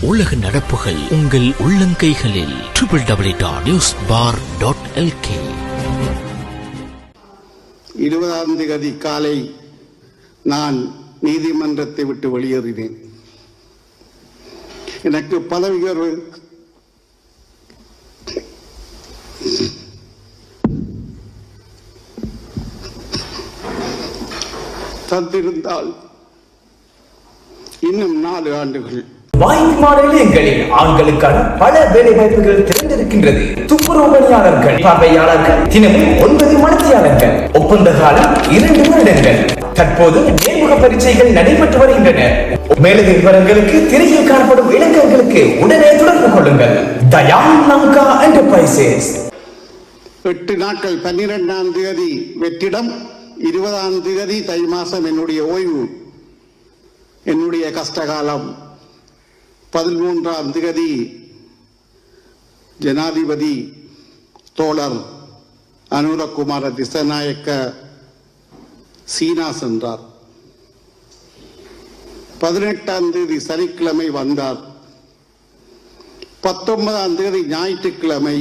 உலக நடப்புகள் உங்கள் உள்ளங்கைகளில். Triple W dot news for dot LK இருபதாம் தேதி காலை நான் நீதிமன்றத்தை விட்டு வெளியேறினேன். எனக்கு பதவி உயர்வு தந்திருந்தால் இன்னும் நாலு ஆண்டுகள். வாய்ப்பான நிலையங்களில் ஆண்களுக்கான பல வேலை வாய்ப்புகள் திறந்திருக்கின்றது. துப்புரவு பணியாளர்கள் பார்வையாளர்கள் தினமும் ஒன்பது மணித்தியாளர்கள் ஒப்பந்த காலம் இரண்டு வருடங்கள். தற்போது நேர்முக பரீட்சைகள் நடைபெற்று வருகின்றன. மேலதிக விவரங்களுக்கு திரையில் காணப்படும் இளைஞர்களுக்கு உடனே தொடர்பு கொள்ளுங்கள். தயான் லங்கா என்டர்பிரைசஸ் எட்டு நாட்கள் பன்னிரெண்டாம் தேதி வெற்றிடம் இருபதாம் தேதி தை மாசம் என்னுடைய ஓய்வு. என்னுடைய கஷ்டகாலம். பதிமூன்றாம் திகதி ஜனாதிபதி தோழர் அனுரகுமார திசநாயக்க சீனா சென்றார். பதினெட்டாம் தேதி சனிக்கிழமை வந்தார். பத்தொன்பதாம் தேதி ஞாயிற்றுக்கிழமை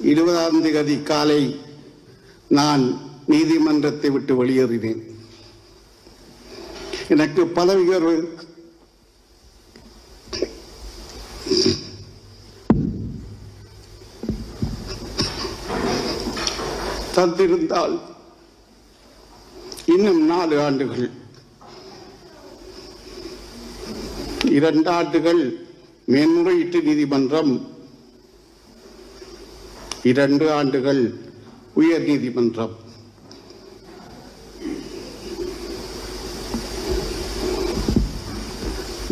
இருபதாம் தேதி காலை நான் நீதிமன்றத்தை விட்டு வெளியேறினேன். எனக்கு பதவி உயர்வு தந்திருந்தால் இன்னும் நாலு ஆண்டுகள். இரண்டு ஆண்டுகள் மேன்முறையீட்டு நீதிமன்றம். இரண்டு ஆண்டுகள் உயர் நீதிமன்றம்.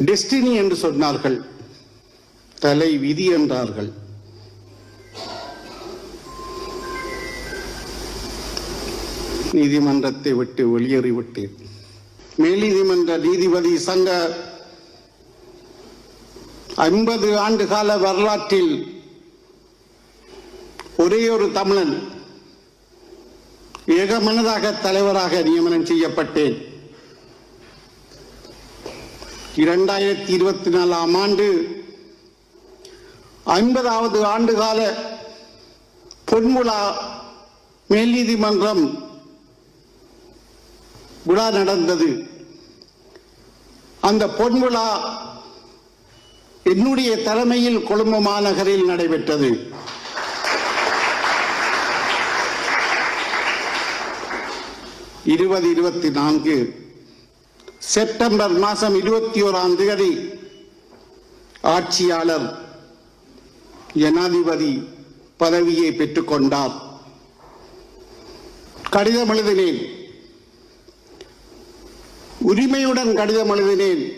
டெஸ்டினி என்று சொன்னார்கள். தலை விதி என்றார்கள். நீதிமன்றத்தை விட்டு வெளியேறிவிட்டேன். மேல் நீதிமன்ற நீதிபதி சங்க ஐம்பது ஆண்டு கால வரலாற்றில் ஒரே ஒரு தமிழன் ஏகமனதாக தலைவராக நியமனம் செய்யப்பட்டேன். இரண்டாயிரத்தி இருபத்தி நாலாம் ஆண்டு ஐம்பதாவது ஆண்டுகால பொன்முழா மேல் நீதிமன்றம் விழா நடந்தது. அந்த பொன் விழா என்னுடைய தலைமையில் கொழும்பு மாநகரில் நடைபெற்றது. இருபது இருபத்தி நான்கு செப்டம்பர் மாதம் இருபத்தி ஓராம் தேதி ஆட்சியாளர் ஜனாதிபதி பதவியை பெற்றுக்கொண்டார் கடிதம் எழுதினேன். உரிமையுடன் கடிதம் எழுதினேன்.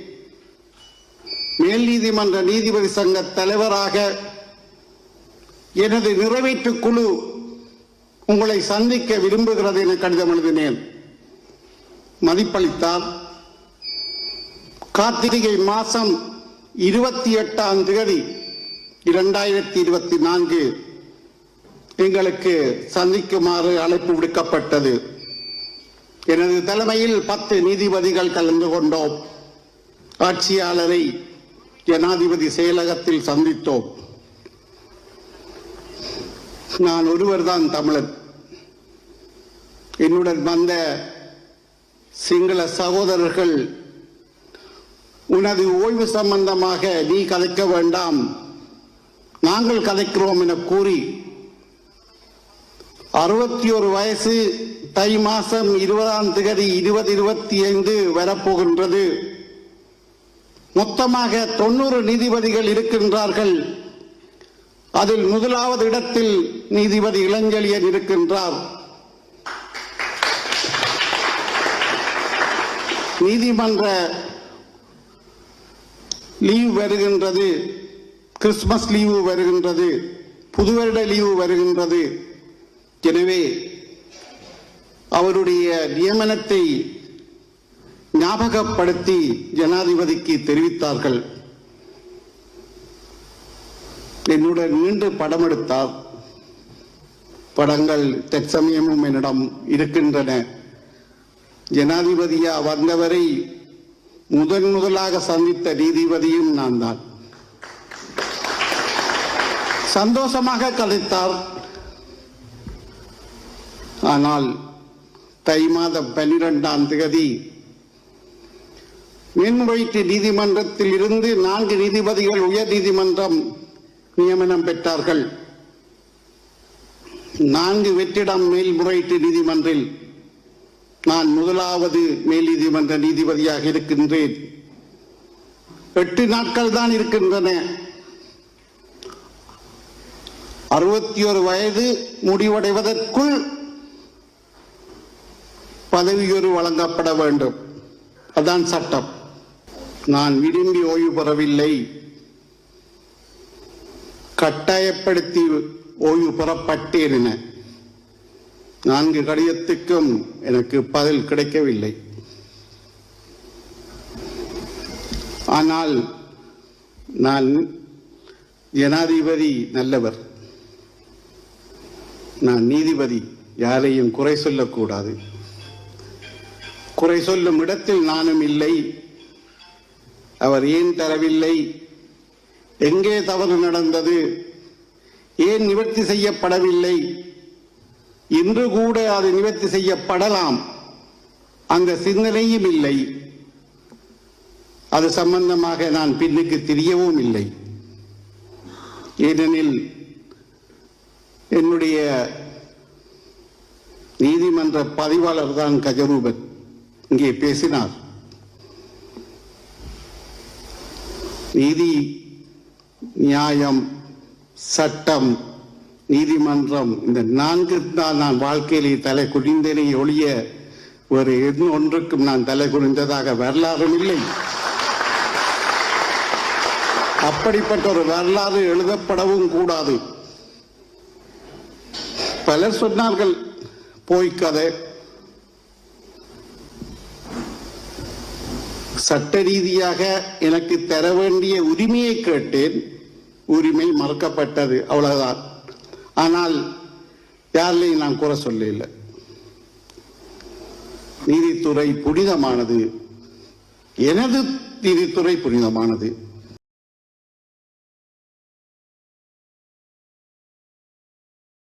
மேல் நீதிமன்ற நீதிபதி சங்க தலைவராக எனது நிறைவேற்று குழு உங்களை சந்திக்க விரும்புகிறது என கடிதம் எழுதினேன். மதிப்பளித்தார் கார்த்திகை மாதம் இருபத்தி எட்டாம் தேதி இரண்டாயிரத்தி இருபத்தி நான்கு எங்களுக்கு சந்திக்குமாறு அழைப்பு விடுக்கப்பட்டது. எனது தலைமையில் பத்து நீதிபதிகள் கலந்து கொண்டோம். ஆட்சியாளரை ஜனாதிபதி செயலகத்தில் சந்தித்தோம். நான் ஒருவர்தான் தமிழன். என்னுடன் வந்த சிங்கள சகோதரர்கள் உனது ஓய்வு சம்பந்தமாக நீ கதைக்க வேண்டாம். நாங்கள் கதைக்கிறோம் என கூறி அறுபத்தி ஒரு வயசு தை மாசம் இருபதாம் திகதி இருபது இருபத்தி ஐந்து வரப்போகின்றது. மொத்தமாக தொண்ணூறு நீதிபதிகள் இருக்கின்றார்கள். அதில் முதலாவது இடத்தில் நீதிபதி இளஞ்செழியன் இருக்கின்றார். நீதிமன்ற லீவ் வருகின்றது. கிறிஸ்துமஸ் லீவு வருகின்றது. புது வருட லீவு வருகின்றது. எனவே அவருடைய நியமனத்தை ஞாபகப்படுத்தி ஜனாதிபதிக்கு தெரிவித்தார்கள். என்னுடன் நீண்டு படம் எடுத்தார் படங்கள் தற்சமயமும் என்னிடம் இருக்கின்றன. ஜனாதிபதியா வந்தவரை முதன் முதலாக சந்தித்த நீதிபதியும் நான் தான் சந்தோஷமாக கழித்தார் ஆனால் தை மாத பனிரெண்டாம் தேதி மேன்முறையீட்டு நீதிமன்றத்தில் இருந்து நான்கு நீதிபதிகள் உயர் நீதிமன்றம் நியமனம் பெற்றார்கள். நான்கு வெற்றிடம் மேல்முறையீட்டு நீதிமன்றில் நான் முதலாவது மேல் நீதிமன்ற நீதிபதியாக இருக்கின்றேன். எட்டு நாட்கள் தான் இருக்கின்றன. அறுபத்தி ஒரு வயது முடிவடைவதற்குள் பதவியுறு வழங்கப்பட வேண்டும். அதான் சட்டம். நான் விரும்பி ஓய்வு பெறவில்லை. கட்டாயப்படுத்தி ஓய்வு பெறப்பட்டேன் என நான்கு கடிதத்துக்கும் எனக்கு பதில் கிடைக்கவில்லை. ஆனால் நான் ஜனாதிபதி நல்லவர். நான் நீதிபதி யாரையும் குறை சொல்லக்கூடாது. குறை சொல்லும் இடத்தில் நானும் இல்லை. அவர் ஏன் தரவில்லை? எங்கே தவறு நடந்தது? ஏன் நிவர்த்தி செய்யப்படவில்லை? இன்று கூட அது நிவர்த்தி செய்யப்படலாம். அந்த சிந்தனையும் இல்லை. அது சம்பந்தமாக நான் பின்னுக்கு தெரியவும் இல்லை. ஏனெனில் என்னுடைய நீதிமன்ற பதிவாளர் தான் கஜரூபன். இங்கே பேசினார். நீதி நியாயம் சட்டம் நீதிமன்றம் இந்த நான்கு தான் நான் வாழ்க்கையிலே தலை குடிந்தேனே ஒழிய ஒரு ஒன்றுக்கும் நான் தலை குனிந்ததாக வரலாறும் இல்லை. அப்படிப்பட்ட ஒரு வரலாறு எழுதப்படவும் கூடாது. பலர் சொன்னார்கள் போய் சட்ட ரீதியாக எனக்கு தர வேண்டிய உரிமையை கேட்டேன். உரிமை மறுக்கப்பட்டது. அவ்வளவுதான். ஆனால் யாரிலையும் நான் கூற சொல்லல. நீதித்துறை புனிதமானது. எனது நீதித்துறை புனிதமானது.